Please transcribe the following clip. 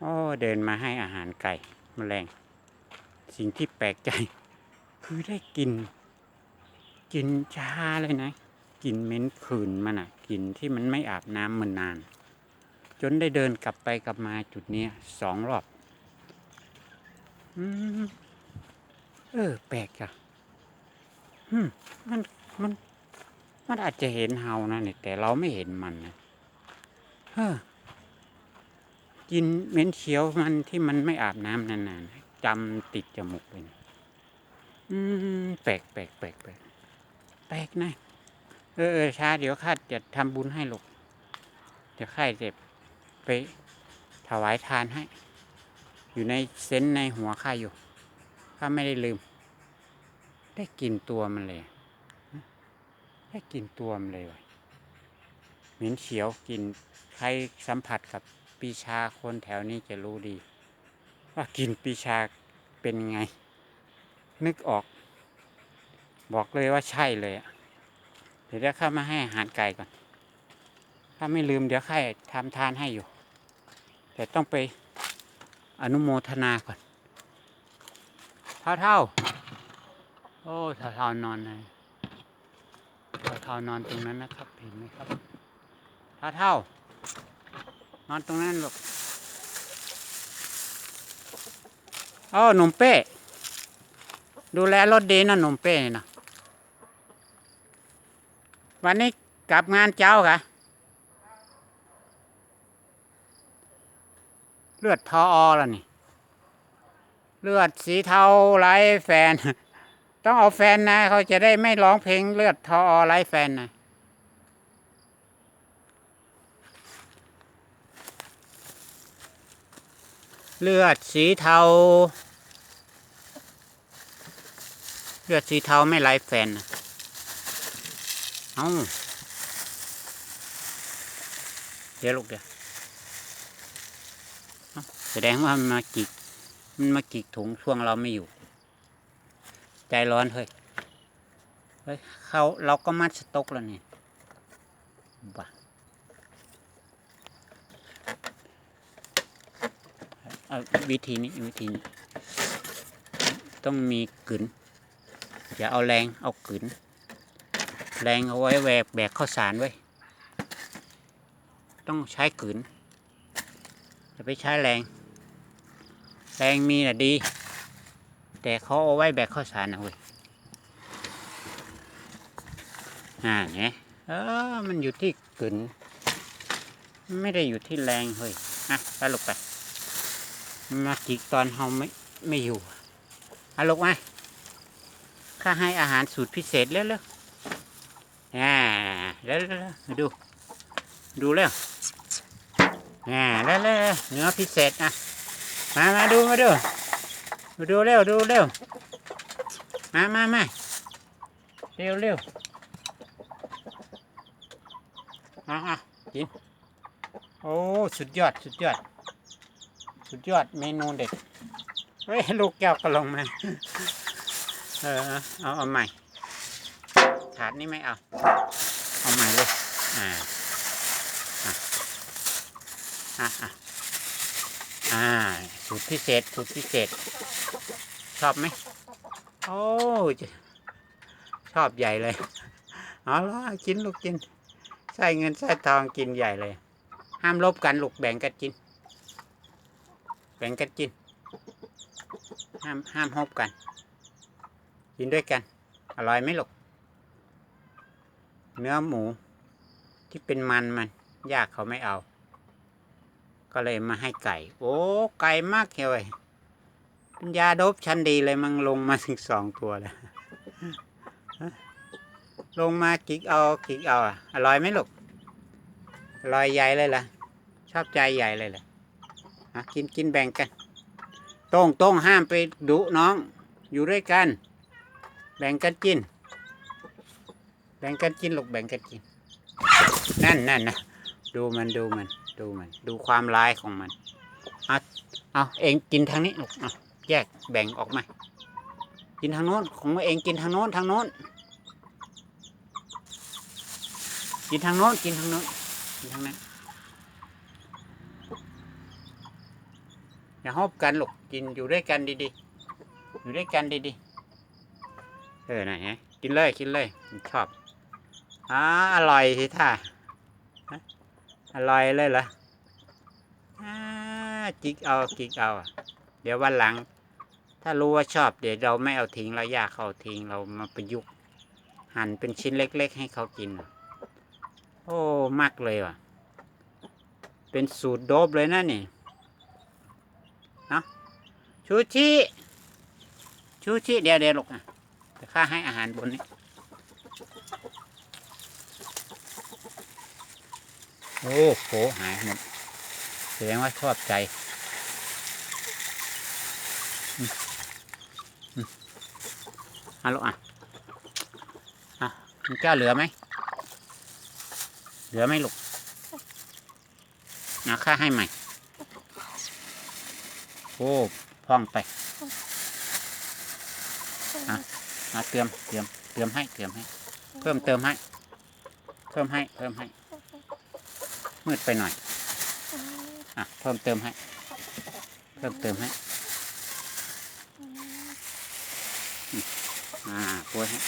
โอ้เดินมาให้อาหารไก่แมลง สิ่งที่แปลกใจ คือได้กิน กินชาเลยนะ กินเหม็นขืนมันอะกินที่มันไม่อาบน้ำมันนาน จนได้เดินกลับไปกลับมาจุดนี้สองรอบอเออ แปลกอะมมันมันมันอาจจะเห็นเฮานะเนี่ยแต่เราไม่เห็นมันนะเฮ้อ กินเหม็นเขียวมันที่มันไม่อาบน้ำนานๆจำติดจมูกเลยนะอืมแปลกแปลกแปลกแปลกแปลกนะเออเออช้าเดี๋ยวข้าจะทำบุญให้ลูกเดี๋ยวข้าจะไปถวายทานให้ อยู่ในเซนในหัวข้าอยู่ข้าไม่ได้ลืม ได้กลินตัวมันเลย ได้กลินตัวมันเลยวะเหม็นเขียวกลินใครสัมผัสกับ ปีชาคนแถวนี้จะรู้ดี ว่ากินปีชาเป็นไง นึกออก บอกเลยว่าใช่เลยอะเดี๋ยวเดี๋ยวข้ามาให้อาหารไก่ก่อนข้าไม่ลืมเดี๋ยวข้าทำทานให้อยู่ แต่ต้องไปอนุโมทนาก่อน เท่าเท่า โอ้เท่าเท่านอนเลยเท่าเท่านอนตรงนั้นนะครับ เห็นไหมครับ เท่าเท่า นอนตรงนั้นลูกโอ้หนุ่มเป้ ดูแลรถดีนะหนุ่มเป้นี่นะวันนี้กลับงานเจ้าค่ะ เลือดทออแล้วนี่ เลือดสีเทาไร้แฟน ต้องเอาแฟนนะ เขาจะได้ไม่ร้องเพลงเลือดทอไร้แฟนนะ เลือดสีเทา เลือดสีเทาไม่ไร้แฟน เอาเดี๋ยวลูกเดี๋ยวแสดงว่ามันมากิก มันมากิกถุงช่วงเราไม่อยู่ ใจร้อนเฮ้ย เฮ้ยเขาเราก็มัดสต็อกแล้วนี่บ้า เอาวิธีนี้วิธีนี้ต้องมีกึนอย่าเอาแรงเอากึนแรงเอาไว้แบกแบกข้าวสารไว้ต้องใช้กึนอย่าไปใช้แรง แรงมีน่ะดี แต่เขาเอาไว้แบกข้าวสารนะเว้ยอ่าเนี่ยเออมันอยู่ที่กึนไม่ได้อยู่ที่แรงเฮ้ยอะไปลูกไป มาจิกตอนเฮาไม่ไม่อยู่อะลูกมาข้าให้อาหารสูตรพิเศษเร็วๆอ่าเร็วๆมาดู ดูเร็วอ่าเร็วๆเนื้อพิเศษอะมามาดูมาดูมาดูเร็วดูเร็วมามามาเร็วเร็วอะอะกินโอ้ สุดยอด สุดยอด สุดยอดเมนูเด็ดเฮ้ยลูกแก้วก็ลงมาเออเอาเอาใหม่ ถาดนี้ไม่เอา เอาใหม่เลย อ่า อะอะอะอ่าสูตรพิเศษสูตรพิเศษ ชอบไหมโอ้ชอบใหญ่เลยเอาละกินลูกกิน ใส่เงินใส่ทองกินใหญ่เลย ห้ามลบกันลูกแบ่งกันกิน แบ่งกันกิน ห้ามห้ามฮบกัน กินด้วยกัน อร่อยไหมลูก เนื้อหมู ที่เป็นมันมันยากเขาไม่เอา ก็เลยมาให้ไก่ โอ้ ไก่มากเลยเป็นยาโดบชั้นดีเลยมันลงมาถึงสองตัวเลยลงมากิกเอากิกเอาอร่อยไหมลูกอร่อยใหญ่เลยล่ะ ชอบใจใหญ่เลยล่ะะกินกินแบ่งกันโต้งโต้งห้ามไปดุน้อง อยู่ด้วยกัน แบ่งกันกิน แบ่งกันกินหลกแบ่งกันกิน นั่นนั่นนะดูมันดูมัน ดูมัน ดูความร้ายของมันเอาเอาเองกินทางนี้ลูกเอาแยกแบ่งออกมากินทางโน้นของเองกินทางโน้นทางโน้นกินทางโน้นกินทางโน้นกินทางนั้น อย่าฮอบกันลูกกินอยู่ด้วยกันดีๆ อยู่ด้วยกันดีๆ เออไหนฮะกินเลยกินเลยชอบอ่าอร่อยสิท่าอร่อยเลยเหรอจิกเอาจิกเอา เดี๋ยววันหลัง ถ้ารู้ว่าชอบ เดี๋ยวเราไม่เอาทิ้งเราอยากเขาทิ้งเรามาประยุกต์หั่นเป็นชิ้นเล็ก ๆ ให้เขากิน โอ้มากเลยว่ะ เป็นสูตรโดบเลยนะนี่เนาะ ชูชิชูชิเดี๋ยวเดี๋ยวลูกอะข้าให้อาหารบนนี้ โอ้โหหายหมดแสดงว่าชอบใจอืมอืมเอะลูกอะอะคุณเจ้าเหลือไหม เหลือไหมลูกนะข้าให้ใหม่โอ้ พ่องไปอะมาเติมเติมเติมให้เติมให้ เพิ่มเติมให้ เพิ่มให้เพิ่มให้ มืดไปหน่อยอะเพิ่มเติมให้ เพิ่มเติมให้อ่าป่วยให้